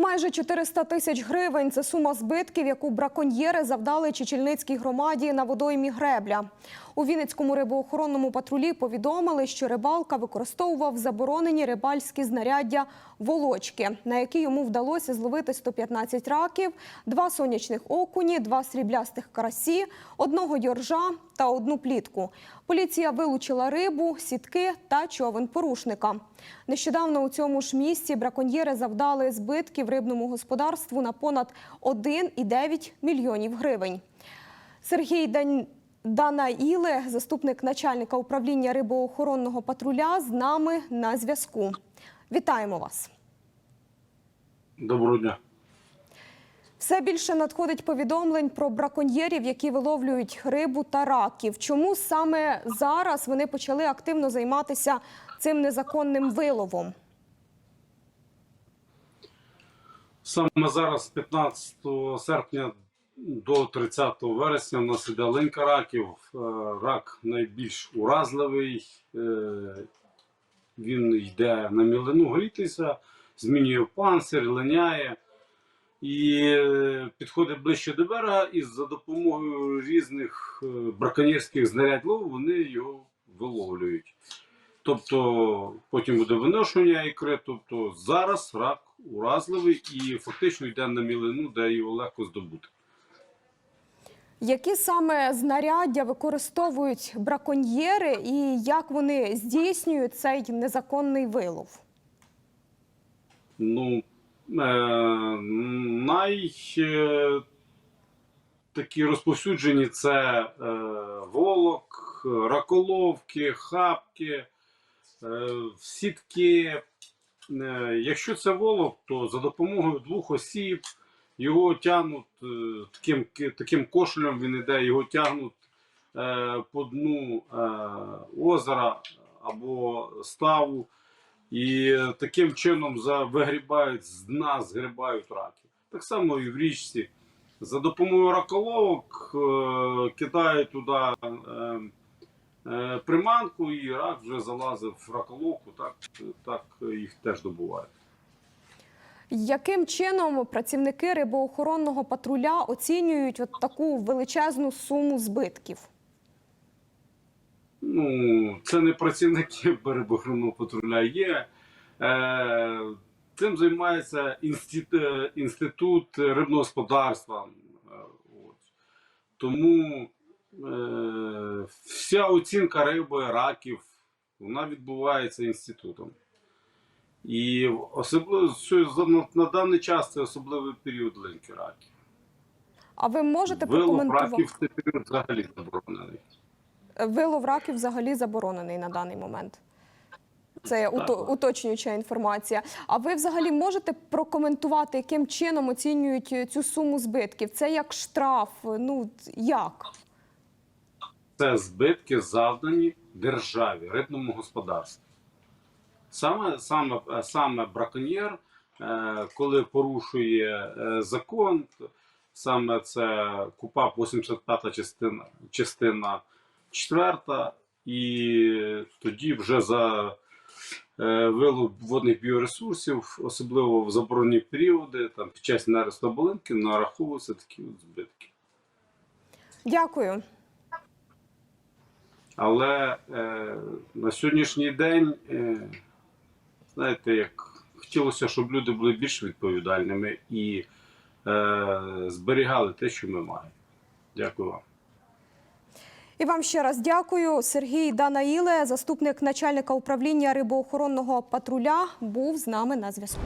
Майже 400 тисяч гривень – це сума збитків, яку браконьєри завдали Чечільницькій громаді на водоймі Гребля. У Вінницькому рибоохоронному патрулі повідомили, що рибалка використовував заборонені рибальські знаряддя «волочки», на які йому вдалося зловити 115 раків, два сонячних окуні, два сріблястих карасі, одного йоржа та одну плітку. Поліція вилучила рибу, сітки та човен порушника. Нещодавно у цьому ж місці браконьєри завдали збитків рибному господарству на понад 1,9 мільйонів гривень. Сергій Дань... Данаїле, заступник начальника управління рибоохоронного патруля, з нами на зв'язку. Вітаємо вас. Доброго дня. Все більше надходить повідомлень про браконьєрів, які виловлюють рибу та раків. Чому саме зараз вони почали активно займатися цим незаконним виловом? Саме зараз, 15 серпня до 30 вересня, у нас іде линька раків. Е, Рак найбільш уразливий. Він йде на мілину грітися, змінює панцир, линяє і е, підходить ближче до берега, і за допомогою різних е, браконьєрських знарядь вони його виловлюють. Тобто потім буде виношення ікри. Тобто зараз рак уразливий і фактично йде на мілину, де його легко здобути. Які саме знаряддя використовують браконьєри і як вони здійснюють цей незаконний вилов? Ну, е, най е, такі розповсюджені це е, волок, раколовки, хапки, е, сітки. Е, якщо це волок, то за допомогою двох осіб його тягнуть е, таким, таким кошелем, він іде, його тягнуть е, по дну е, озера або ставу. І таким чином за, вигрібають з дна, згрібають раки. Так само і в річці. За допомогою раколовок е, кидають туди е, е, приманку, і рак вже залазив в раколовку, так, так їх теж добувають. Яким чином працівники рибоохоронного патруля оцінюють от таку величезну суму збитків? Ну, це не працівники берегоохоронного патруля є. Е, цим займається інститут, інститут рибного господарства. Е, от. Тому е, вся оцінка риби, раків, вона відбувається інститутом. І особливо на, даний час це особливий період линьки раків. А ви можете Вилов прокоментувати? раків в цей період взагалі заборонений. Вилов раків взагалі заборонений на даний момент. Це Так. уточнююча інформація. А ви взагалі можете прокоментувати, яким чином оцінюють е, цю суму збитків? Це як штраф? Ну як? це збитки завдані державі, рибному господарству. Саме, саме, саме браконьєр, е, коли порушує е, закон, саме це КУПАП 85 частина, частина 4, і тоді вже за е, вилов водних біоресурсів, особливо в заборонені періоди, там, під час нересту болинки, нараховуються такі от збитки. Дякую. Але е, на сьогоднішній день, е, знаєте, як хотілося, щоб люди були більш відповідальними і е, зберігали те, що ми маємо. Дякую вам. І вам ще раз дякую. Сергій Данаїле, заступник начальника управління рибоохоронного патруля, був з нами на зв'язку.